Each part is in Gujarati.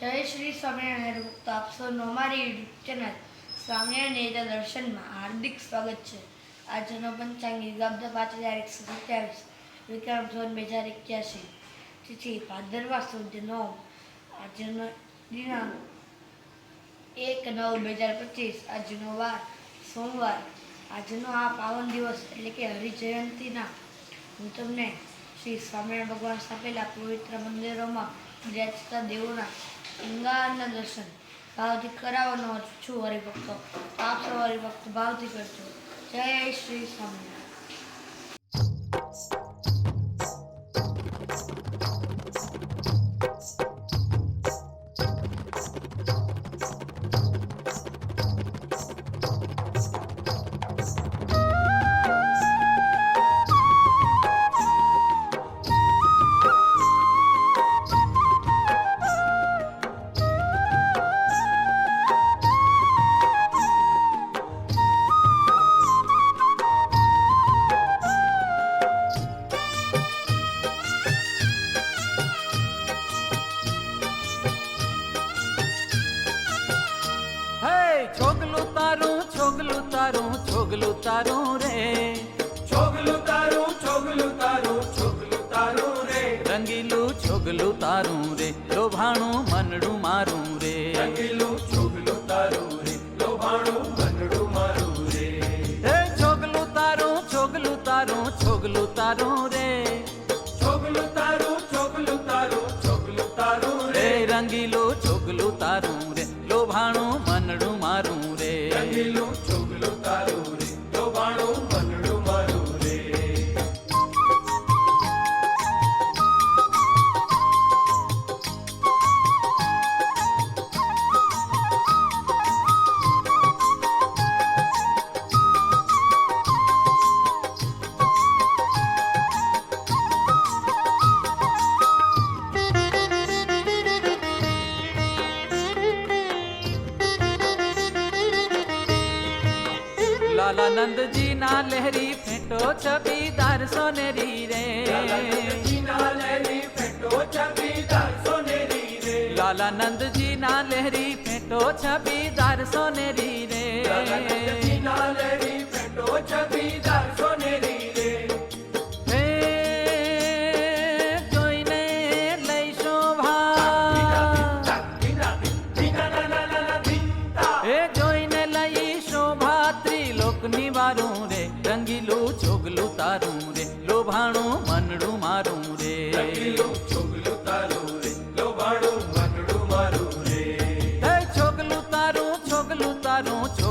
જય શ્રી સ્વામિનારાયણ ભક્તો આપ સૌનો અમારી યુટ્યુબ ચેનલ સ્વામિનારાયણ દર્શનમાં હાર્દિક સ્વાગત છે. આજનો પંચાંગ ગાબ્દ પાંચ હજાર એકસો સત્યાવીસ વિક્રમ ઝોન બે હજાર એક્યાસી, તિથિ ભાદરવા સુદ નોમ આજનો દિનાંક એક નવ બે હજાર પચીસ, આજનો વાર સોમવાર, આજનો આ પાવન દિવસ એટલે કે હરિજયંતિના. હું તમને શ્રી સ્વામિનારાયણ ભગવાન સ્થાપેલા પવિત્ર મંદિરોમાં બિરાજતા દેવોના અંગારના દર્શન. ભાવથી કરાવવાનો છું હરિભક્તો. આપ સૌ હરિભક્તો ભાવથી કરજો. જય શ્રી સ્વામિનારાયણ. તારું રે લોભાણું મારું રે હે છોગલું તારું છોગલું તારું છોગલું તારું રે. ફેંટો છબીદાર સોનેરી રે. રે લાલાનંદજી ના લહેરી ફેંટો છબીદાર સોનેરી રે. લાલાનંદજીના લહેરી ફેંટો છબીદાર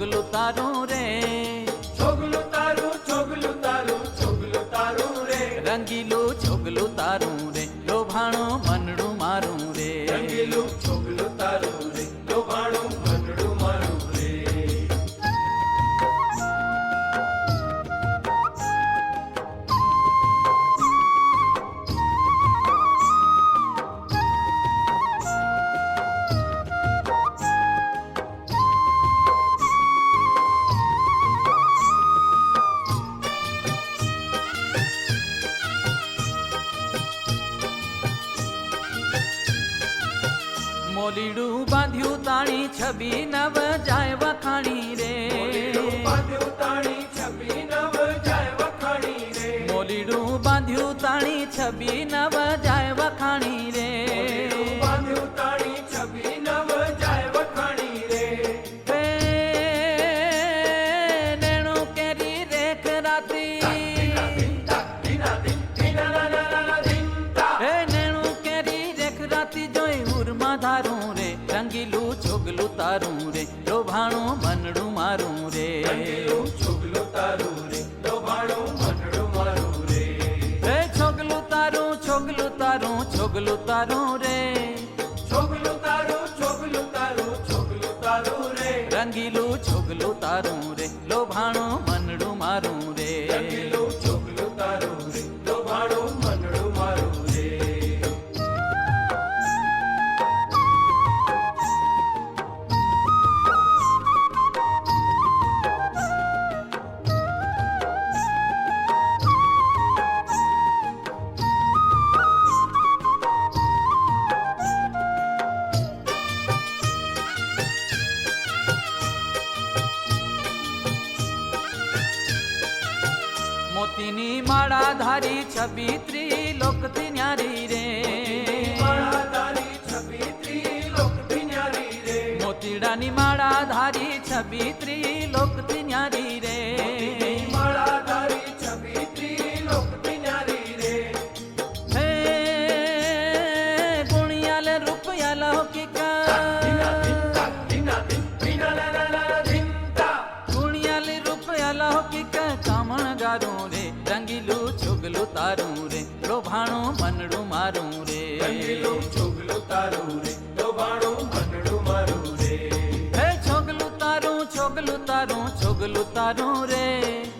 છોગલું તારું રે. મોલીડું બાંધ્યું તાણી છબી નવ જાય વખાણી રે મોલીડું બાંધ્યું તાણી છબી નવ જાય વખાણી રે મોલીડું બાંધ્યું તાણી છબી નવ જાય વખાણી તારું રે લોભાણું મનડું મારું રે. છોગલું તારું રે લોભાણું મનડું મારું રે. હે છોગલું તારું છોગલું તારું છોગલું તારું રે. છોગલું તારું છોગલું તારું છોગલું તારું રે. રંગીલું છોગલું તારું રે. ત્રિલોકથી ન્યારી રે. મોતીડાની માળા ધારી છબી ત્રિલોકથી ન્યારી રે. કામણ ગારું રે, રંગીલું, છુગલું, તારું રે. લોભાણું મનડું મારું રે. છોગલું તારું રે. લોભાણું મનડું મારું રે. હે છોગલું તારું છોગલું તારું છોગલું તારું રે.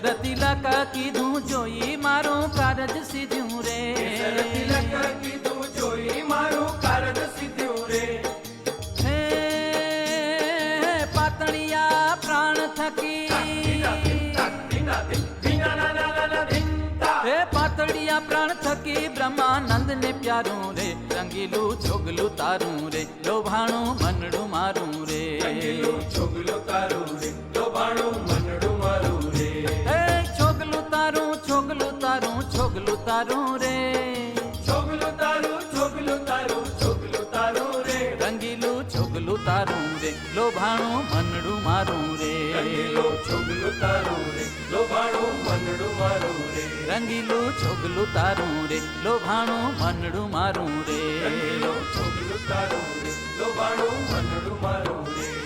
કેસર તિલક કીધું જોઈ મારું કારજ સીધ્યું રે. કેસર તિલક કીધું જોઈ મારું કારજ સીધ્યું રે. હે પાતળિયા પ્રાણ થકી. હે પાતળિયા પ્રાણ થકી બ્રહ્માનંદ ને પ્યારું રે. રંગીલું છોગલું તારું રે. લોભાણું મનડું મારું રે. રંગીલું છોગલું તારું રે. લોભાણું તારું છોગલું તારું રે. છોગલું તારું છોગલું તારું છોગલું તારું રે. રંગીલું છોગલું તારું રે લોભાણું મનડું મારું રે. રંગીલું છોગલું તારું રે લોભાણું મનડું મારું રે. રંગીલું છોગલું તારું રે લોભાણું મનડું મારું રે. રંગીલું છોગલું તારું રે લોભાણું મનડું મારું રે.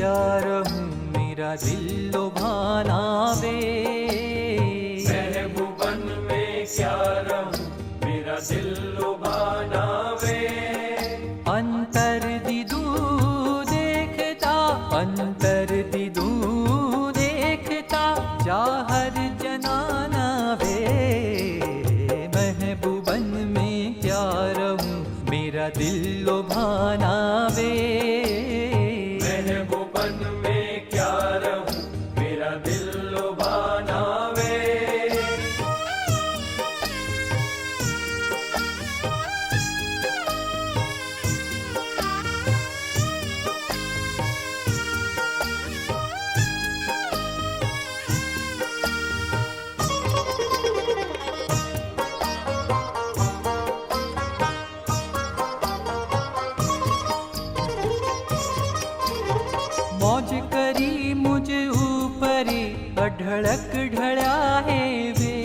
क्या रहूँ मेरा दिल लुभाना वे महबूबन में क्या रहूँ मेरा दिल लुभाना वे अंतर दिदू देखता अंतर दिदू देखता चाहर अढड़क ढड़ा है वे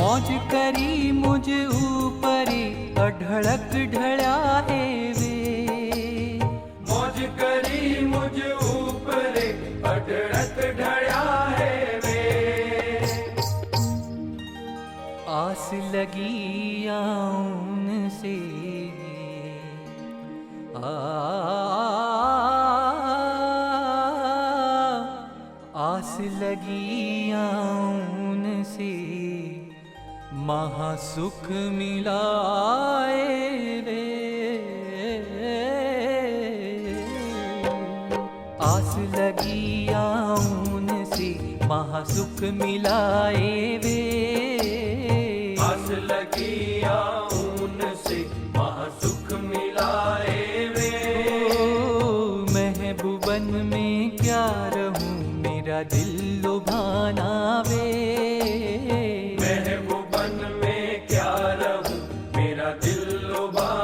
मौज करी मुझ ऊपरी अढड़क ढड़ा है वे मौज करी मुझ ऊपरे अडड़क ढड़ा है आस लगी आऊन से। आस लगी आऊन से। महासुख मिलाए रे आस लगी आऊन से, महासुख मिलाए वे। Obama.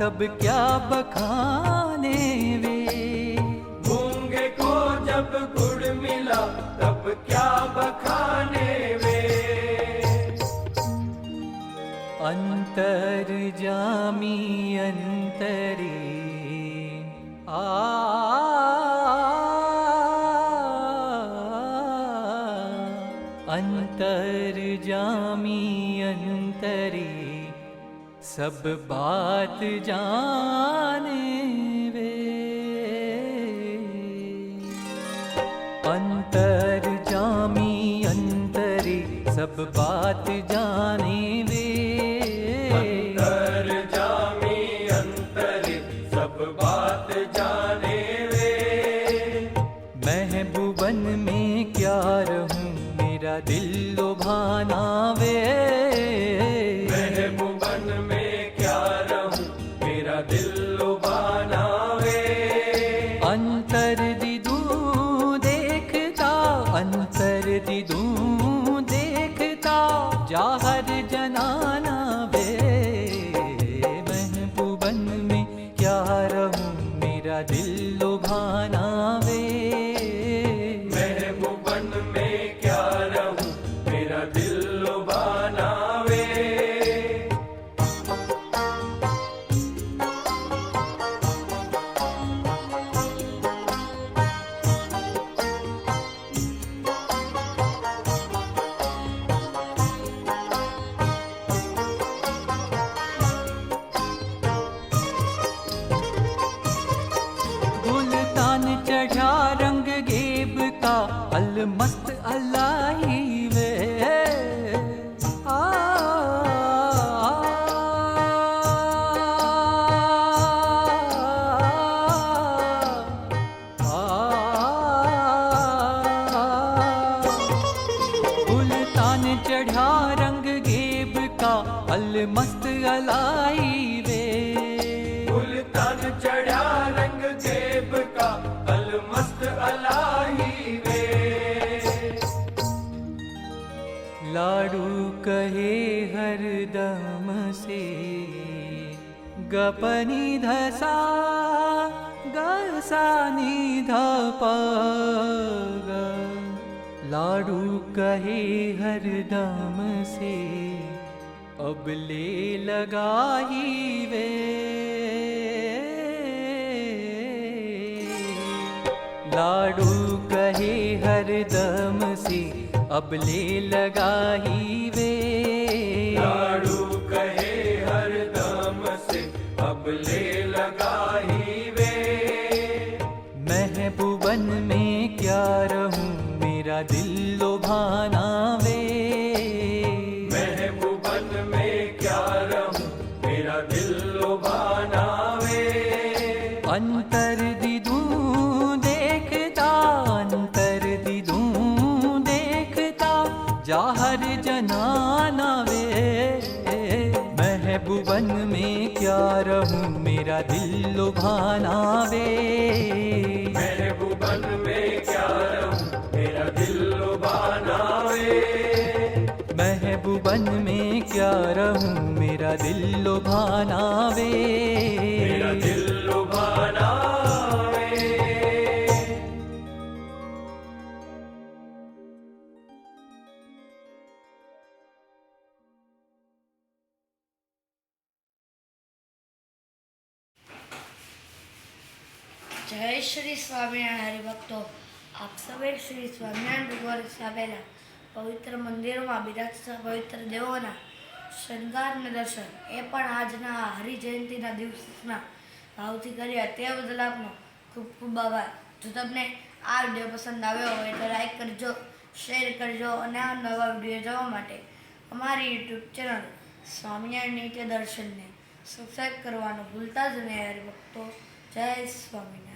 तब क्या बखाने वे? गूँगे को जब गुड़ मिला तब क्या बखाने वे? अंतर जामी अंतरे आ अंतर जामी अंतरे। सब बात जाने वे। अंतर जामी अंतरी सब बात जाने वे। மத कहे हर दम से, गपनी धसा गसानी धप लाडू कहे हर दम से, अब ले लगाही वे। लाडू कहे हर दम से अब ले लगा ही वे। लाडू कहे हर दम से अब ले लगा ही वे। महबूबन में क्या रहूँ मेरा दिल लुभाना वे महबूबन में क्या रहूँ? मेरा दिल लुभाना वे महबूबन में क्या रहूँ? मेरा दिल लुभाना वे मेरा दिल શ્રી સ્વામિનારાયણ હરિભક્તો, આપ સૌએ શ્રી સ્વામિનારાયણ ભગવાન સ્થાપેલા પવિત્ર મંદિરોમાં બિરાજતા પવિત્ર દેવોના શણગારને દર્શન. એ પણ આજના હરિજયંતિના દિવસના ભાવથી કર્યા તે બદલ આપનો ખૂબ ખૂબ આભાર. જો તમને આ વીડિયો પસંદ આવ્યો હોય તો લાઈક કરજો, શેર કરજો અને આ નવા વીડિયો જોવા માટે અમારી યુટ્યુબ ચેનલ સ્વામિનારાયણ નિત્ય દર્શનને સબસ્ક્રાઈબ કરવાનું ભૂલતા જ નહીં હરિભક્તો. જય સ્વામિનારાયણ.